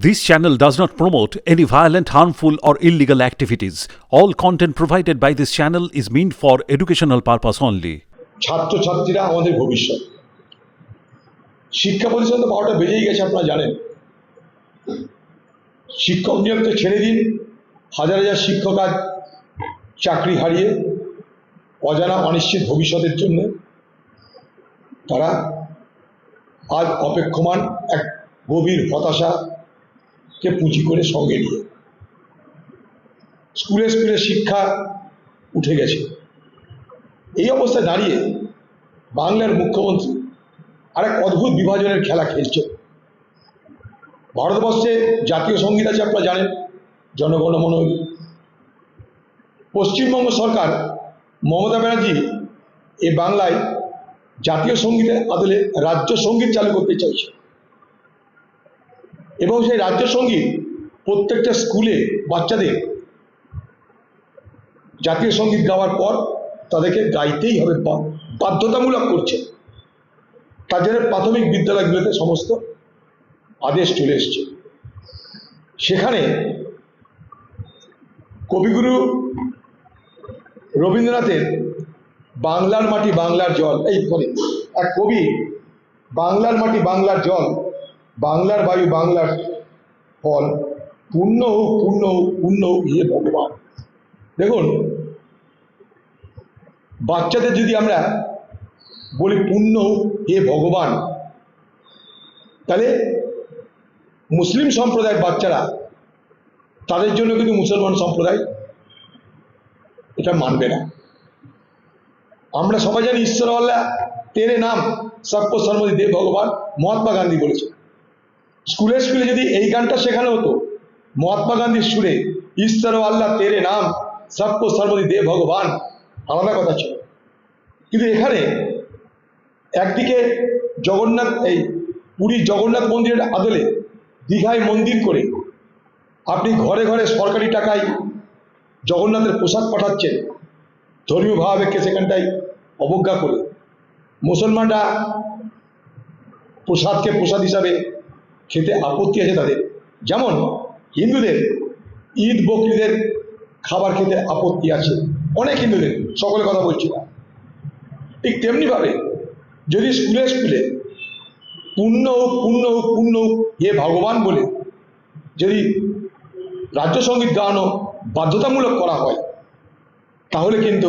This channel does not promote any violent, harmful, or illegal activities. All content provided by this channel is meant for educational purpose only. ছাত্রছাত্রীরা আমাদের ভবিষ্যৎ শিক্ষা তো বারোটা বেজেই গেছে আপনারা জানেন শিক্ষক নিয়োগ তো ছেড়ে দিন হাজার হাজার শিক্ষক আজ চাকরি হারিয়ে অজানা অনিশ্চিত ভবিষ্যতের জন্য তারা আজ অপেক্ষমান এক গভীর হতাশাকে পুঁজি করে সঙ্গে নিয়ে। স্কুলে স্কুলে শিক্ষা উঠে গেছে। এই অবস্থায় দাঁড়িয়ে বাংলার মুখ্যমন্ত্রী আর এক অদ্ভুত বিভাজনের খেলা খেলছে ভারতবর্ষে জাতীয় সংগীত আছে আপনারা জানেন জনগণমন পশ্চিমবঙ্গ সরকার মমতা ব্যানার্জি এ বাংলায় জাতীয় সঙ্গীতের আদলে রাজ্য সংগীত চালু করতে চাইছে। এবং সেই রাজ্য সংগীত প্রত্যেকটা স্কুলে বাচ্চাদের জাতীয় সংগীত গাওয়ার পর তাদেরকে গাইতেই হবে বাধ্যতামূলক করছে। তার জন্য প্রাথমিক বিদ্যালয়গুলোতে সমস্ত আদেশ চলে এসছে। সেখানে কবিগুরু রবীন্দ্রনাথের বাংলার মাটি বাংলার জল, এই বলে এক কবি, বাংলার মাটি বাংলার জল বাংলার বায়ু বাংলার ফল, পূর্ণ হোক পূর্ণ হোক পূর্ণ হোক ইয়ে ভগবান। দেখুন, বাচ্চাদের যদি আমরা বলি পূর্ণ হে ভগবান, তাহলে মুসলিম সম্প্রদায়ের বাচ্চারা, তাদের জন্য কিন্তু মুসলমান সম্প্রদায় এটা মানবে না। আমরা সবাই জানি ঈশ্বর আল্লাহ, তেরে নাম সবকো সর্বদি দেব ভগবান, মহাত্মা গান্ধী বলেছে স্কুলে স্কুলে যদি এই গানটা শেখানো হতো, মহাত্মা গান্ধীর সুরে ঈশ্বর আল্লাহ তেরে নাম, সবকো সর্বদি দে ভগবান আলাদা কথা ছিল। কিন্তু এখানে একদিকে জগন্নাথ, এই পুরীর জগন্নাথ মন্দিরের আদলে দীঘায় মন্দির করে আপনি ঘরে ঘরে সরকারি টাকায় জগন্নাথের পোশাক পাঠাচ্ছেন, ধর্মীয় ভাবাবেগকে সেখানটায় অবজ্ঞা করে। মুসলমানরা প্রসাদকে প্রসাদ হিসাবে খেতে আপত্তি আছে তাদের। যেমন হিন্দুদের, ঈদ বকরিদের খাবার খেতে আপত্তি আছে। অনেক হিন্দুদের সকলে কথা বলছি না। ঠিক তেমনিভাবে যদি স্কুলে স্কুলে পূর্ণ হোক পূর্ণ হোক পূর্ণ হোক, হে ভগবান বলে যদি রাজ্য সংগীত গাওয়ানো বাধ্যতামূলক করা হয়, তাহলে কিন্তু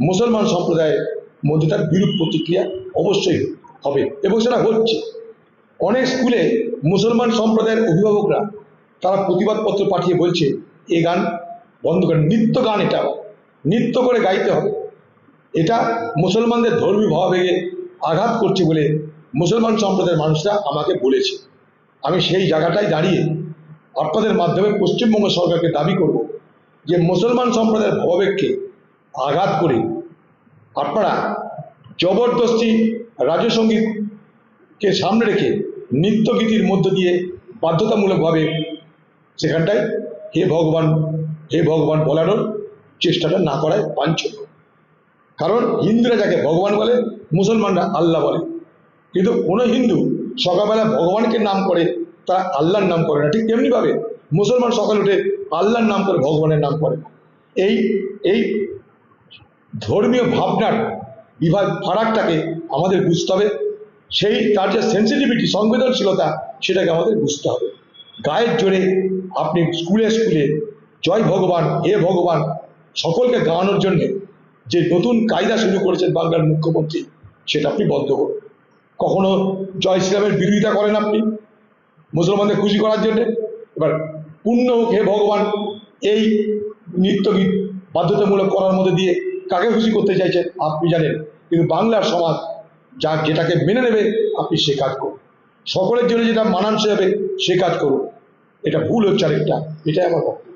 মুসলমান সম্প্রদায়ের মধ্যে তার বিরূপ প্রতিক্রিয়া অবশ্যই হবে এবং সেটা হচ্ছে। অনেক স্কুলে মুসলমান সম্প্রদায়ের অভিভাবকরা তারা প্রতিবাদপত্র পাঠিয়ে বলছে, এ গান বন্ধ করেন নৃত্য গান এটা নৃত্য করে গাইতে হবে। এটা মুসলমানদের ধর্মীয় ভাবাবেগে আঘাত করছে বলে মুসলমান সম্প্রদায়ের মানুষরা আমাকে বলেছে। আমি সেই জায়গাটায় দাঁড়িয়ে আপনাদের মাধ্যমে পশ্চিমবঙ্গ সরকারকে দাবি করব যে মুসলমান সম্প্রদায়ের ভাবাবেগকে আঘাত করে আপনারা জবরদস্তি রাজ্য সঙ্গীতকে সামনে রেখে নৃত্যগীতির মধ্য দিয়ে বাধ্যতামূলকভাবে সেখানটায় হে ভগবান হে ভগবান বলানোর চেষ্টাটা না করায় বাঞ্ছনীয়। কারণ হিন্দুরা যাকে ভগবান বলে, মুসলমানরা আল্লাহ বলে। কিন্তু কোনো হিন্দু সকালবেলা ভগবানকে নাম করে, তারা আল্লাহর নাম করে না। ঠিক তেমনিভাবে মুসলমান সকাল উঠে আল্লাহর নাম করে, ভগবানের নাম করে এই এই ধর্মীয় ভাবনার বিভাগ, ফারাকটাকে আমাদের বুঝতে হবে। সেই তার যে সেন্সিটিভিটি সংবেদনশীলতা, সেটাকে আমাদের বুঝতে হবে। গায়ের জোরে আপনি স্কুলে স্কুলে জয় ভগবান, হে ভগবান, সকলকে গাওয়ানোর জন্যে যে নতুন কায়দা শুরু করেছেন বাংলার মুখ্যমন্ত্রী, সেটা আপনি বন্ধ করুন। কখনো জয় শ্রীরামের বিরোধিতা করেন আপনি মুসলমানদের খুশি করার জন্যে? এবার পূর্ণ হোক হে ভগবান, এই নৃত্যগীত বাধ্যতামূলক করার মধ্যে দিয়ে কাকে খুশি করতে চাইছেন? আপনি জানেন, কিন্তু বাংলার সমাজ যা যেটাকে মেনে নেবে, আপনি সে কাজ করুন। সকলের জন্য যেটা মানানসই হবে, সে কাজ করুন। এটা ভুল হচ্ছে আরেকটা। এটাই আমার বক্তব্য।